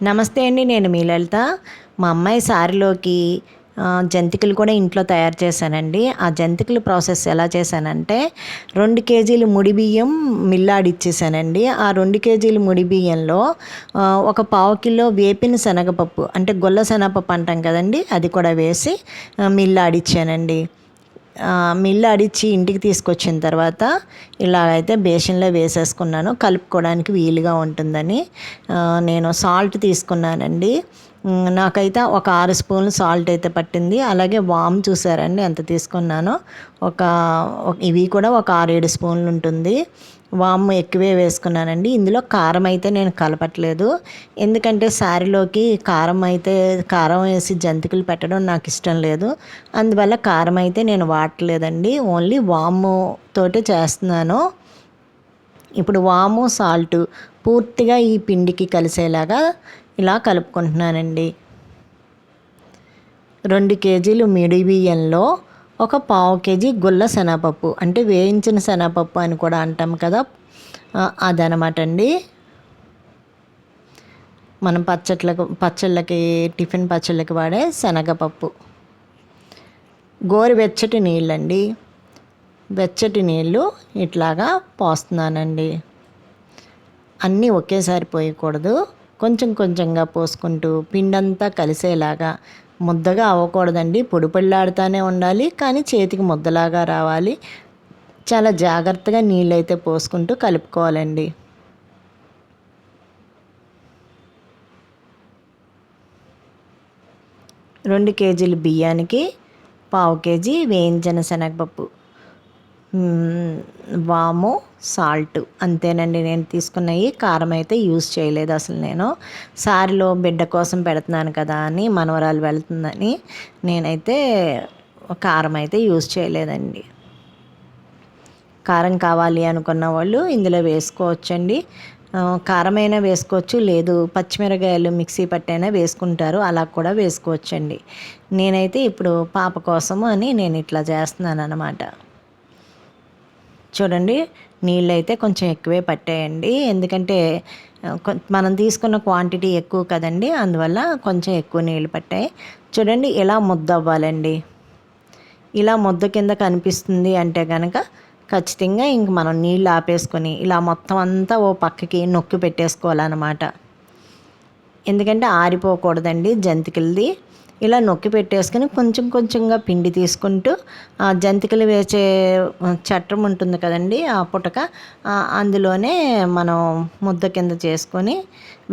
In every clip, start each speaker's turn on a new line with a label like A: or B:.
A: నమస్తే అండి నేను మీ లలిత. మా అమ్మాయి సారిలోకి జంతికలు కూడా ఇంట్లో తయారు చేశానండి. ఆ జంతికల ప్రాసెస్ ఎలా చేశానంటే రెండు కేజీలు ముడి బియ్యం మిల్లాడిచ్చేసానండి ఆ రెండు కేజీలు ముడి బియ్యంలో ఒక పావు కిలో వేపిన శనగపప్పు అంటే గొల్ల శనగపప్పు అంటాం కదండి అది కూడా వేసి మిల్లాడిచ్చానండి మిల్లు అడిచి ఇంటికి తీసుకొచ్చిన తర్వాత ఇలాగైతే బేసిన్లో వేసేసుకున్నాను. కలుపుకోవడానికి వీలుగా ఉంటుందని. నేను సాల్ట్ తీసుకున్నానండి. నాకైతే ఒక ఆరు స్పూన్లు సాల్ట్ అయితే పట్టింది. అలాగే వామ్ చూసారండి ఎంత తీసుకున్నానో. ఒక ఇవి కూడా ఒక ఆరు ఏడు స్పూన్లు ఉంటుంది. వామ్ ఎక్కువే వేసుకున్నానండి. ఇందులో కారం అయితే నేను కలపట్లేదు. ఎందుకంటే శారీలోకి కారం అయితే కారం వేసి జంతికలు పెట్టడం నాకు ఇష్టం లేదు. అందువల్ల కారం అయితే నేను వాడలేదండి ఓన్లీ వాము తోటే చేస్తున్నాను. ఇప్పుడు వాము సాల్ట్ పూర్తిగా ఈ పిండికి కలిసేలాగా ఇలా కలుపుకుంటున్నానండి. రెండు కేజీలు మిడి బియ్యంలో ఒక పావు కేజీ గుల్ల శనగపప్పు అంటే వేయించిన శనగపప్పు అని కూడా అంటాం కదా. అదనమాట అండి మనం పచ్చట్లకు పచ్చళ్ళకి టిఫిన్ పచ్చళ్ళకి వాడే శనగపప్పు. గోరువెచ్చటి నీళ్ళండి. వెచ్చటి నీళ్ళు ఇట్లాగా పోస్తున్నానండి. అన్నీ ఒకేసారి పోయకూడదు. కొంచెం కొంచెంగా పోసుకుంటూ పిండంతా కలిసేలాగా ముద్దగా అవ్వకూడదండి. పొడి ఉండాలి కానీ చేతికి ముద్దలాగా రావాలి. చాలా జాగ్రత్తగా నీళ్ళైతే పోసుకుంటూ కలుపుకోవాలండి. రెండు కేజీలు బియ్యానికి పావు కేజీ వేయించిన శనగపప్పు. వాము సాల్ట్ అంతేనండి నేను తీసుకున్నవి కారం అయితే యూజ్ చేయలేదు అసలు నేను. సారిలో బిడ్డ కోసం పెడుతున్నాను కదా అని మనవరాలు వెళ్తుందని నేనైతే కారం అయితే యూజ్ చేయలేదండి. కారం కావాలి అనుకున్న వాళ్ళు ఇందులో వేసుకోవచ్చండి. కారమైనా వేసుకోవచ్చు లేదు పచ్చిమిరకాయలు మిక్సీ పట్టైనా వేసుకుంటారు అలా కూడా వేసుకోవచ్చండి. నేనైతే ఇప్పుడు పాప కోసము అని నేను ఇట్లా చేస్తున్నాను అనమాట చూడండి నీళ్ళు అయితే కొంచెం ఎక్కువే పట్టాయండి. ఎందుకంటే మనం తీసుకున్న క్వాంటిటీ ఎక్కువ కదండి. అందువల్ల కొంచెం ఎక్కువ నీళ్ళు పట్టాయి. చూడండి ఇలా ముద్ద అవ్వాలండి ఇలా ముద్ద కింద కనిపిస్తుంది అంటే కనుక ఖచ్చితంగా ఇంక మనం నీళ్ళు ఆపేసుకొని ఇలా మొత్తం అంతా ఓ పక్కకి నొక్కి పెట్టేసుకోవాలన్నమాట. ఎందుకంటే ఆరిపోకూడదండి జంతికలది. ఇలా నొక్కి పెట్టేసుకొని కొంచెం కొంచెంగా పిండి తీసుకుంటూ ఆ జంతికలు వేసే చట్టం ఉంటుంది కదండి ఆ పుటక అందులోనే మనం ముద్ద కింద చేసుకొని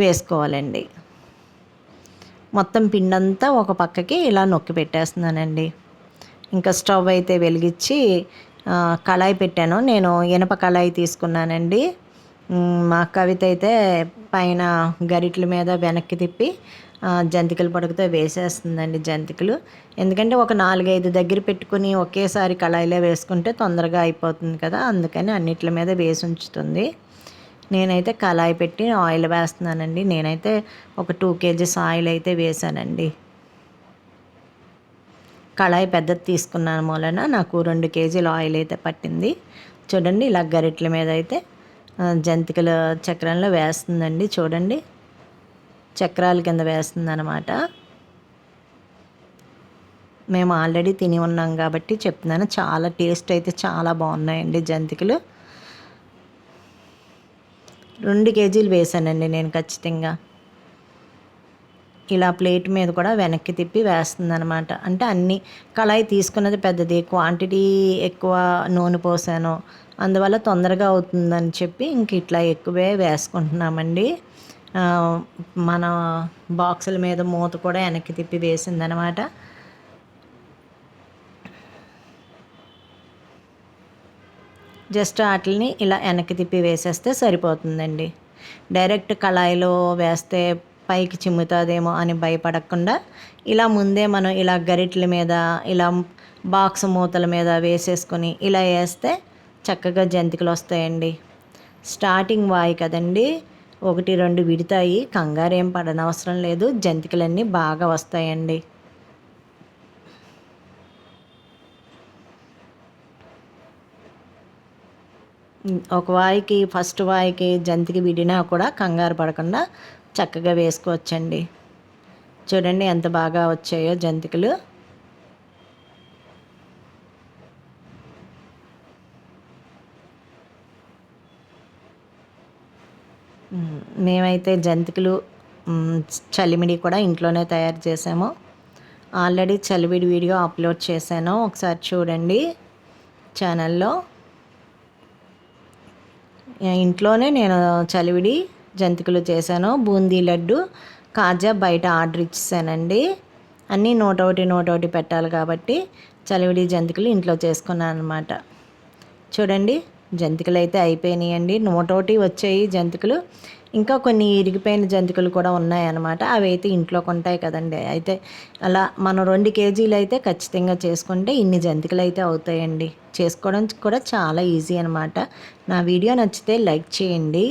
A: వేసుకోవాలండి. మొత్తం పిండంతా ఒక పక్కకి ఇలా నొక్కి పెట్టేస్తున్నానండి. ఇంకా స్టవ్ అయితే వెలిగించి కళాయి పెట్టాను. నేను ఇనప కళాయి తీసుకున్నానండి. మా కవిత అయితే పైన గరిటల మీద వెనక్కి తిప్పి జంతికల పొడకతో వేసేస్తుందండి జంతికలు. ఎందుకంటే ఒక నాలుగైదు దగ్గర పెట్టుకుని ఒకేసారి కళాయిలో వేసుకుంటే తొందరగా అయిపోతుంది కదా అందుకని అన్నిట్ల మీద వేసి ఉంచుతుంది. నేనైతే కళాయి పెట్టి ఆయిల్ వేస్తున్నానండి. నేనైతే ఒక టూ కేజీస్ ఆయిల్ అయితే వేసానండి కళాయి పెద్దది తీసుకున్నాను మూలన నాకు రెండు కేజీల ఆయిల్ అయితే పట్టింది. చూడండి ఇలా గరిట్ల మీద అయితే జంతికల చక్రంలో వేస్తుందండి చూడండి. చక్రాల కింద వేస్తుంది అనమాట మేము ఆల్రెడీ తిని ఉన్నాం కాబట్టి చెప్తున్నాను. చాలా టేస్ట్ అయితే చాలా బాగున్నాయండి జంతికలు. రెండు కేజీలు వేసానండి నేను ఖచ్చితంగా. ఇలా ప్లేట్ మీద కూడా వెనక్కి తిప్పి వేస్తుంది అనమాట అంటే అన్ని కళాయి తీసుకున్నది పెద్దది. క్వాంటిటీ ఎక్కువ నూనె పోసాను. అందువల్ల తొందరగా అవుతుందని చెప్పి ఇంక ఇట్లా ఎక్కువే వేసుకుంటున్నామండి. మన బాక్సుల మీద మూత కూడా వెనక్కి తిప్పి వేసిందనమాట జస్ట్ వాటిని ఇలా వెనక్కి తిప్పి వేసేస్తే సరిపోతుందండి. డైరెక్ట్ కళాయిలో వేస్తే పైకి చిమ్ముతుందేమో అని భయపడకుండా ఇలా ముందే మనం ఇలా గరిట్ల మీద ఇలా బాక్స్ మూతల మీద వేసేసుకొని ఇలా వేస్తే చక్కగా జంతికలు వస్తాయండి. స్టార్టింగ్ వాయి కదండి. ఒకటి రెండు విడతాయి. కంగారు ఏం పడనవసరం లేదు. జంతికలన్నీ బాగా వస్తాయండి. ఒక వాయికి ఫస్ట్ వాయికి జంతికి విడినా కూడా కంగారు పడకుండా చక్కగా వేసుకోవచ్చండి. చూడండి ఎంత బాగా వచ్చాయో జంతికలు. మేమైతే జంతికలు చలిమిడి కూడా ఇంట్లోనే తయారు చేసాము. ఆల్రెడీ చలివిడి వీడియో అప్లోడ్ చేశాను. ఒకసారి చూడండి ఛానల్లో. ఇంట్లోనే నేను చలివిడి జంతికలు చేశాను. బూందీ లడ్డు కాజా బయట ఆర్డర్ ఇచ్చేసానండి. అన్నీ నూట ఒకటి నూట ఒకటి పెట్టాలి కాబట్టి చలివిడి జంతికలు ఇంట్లో చేసుకున్నాను అనమాట చూడండి. జంతికలు అయితే అయిపోయినాయండి. నూట ఒకటి వచ్చాయి జంతికలు. ఇంకా కొన్ని ఇరిగిపోయిన జంతికలు కూడా ఉన్నాయన్నమాట. అవి అయితే ఇంట్లో కొంటాయి కదండి. అయితే అలా మనం రెండు కేజీలు అయితే ఖచ్చితంగా చేసుకుంటే ఇన్ని జంతికలు అయితే అవుతాయండి. చేసుకోవడం కూడా చాలా ఈజీ అనమాట నా వీడియో నచ్చితే లైక్ చేయండి.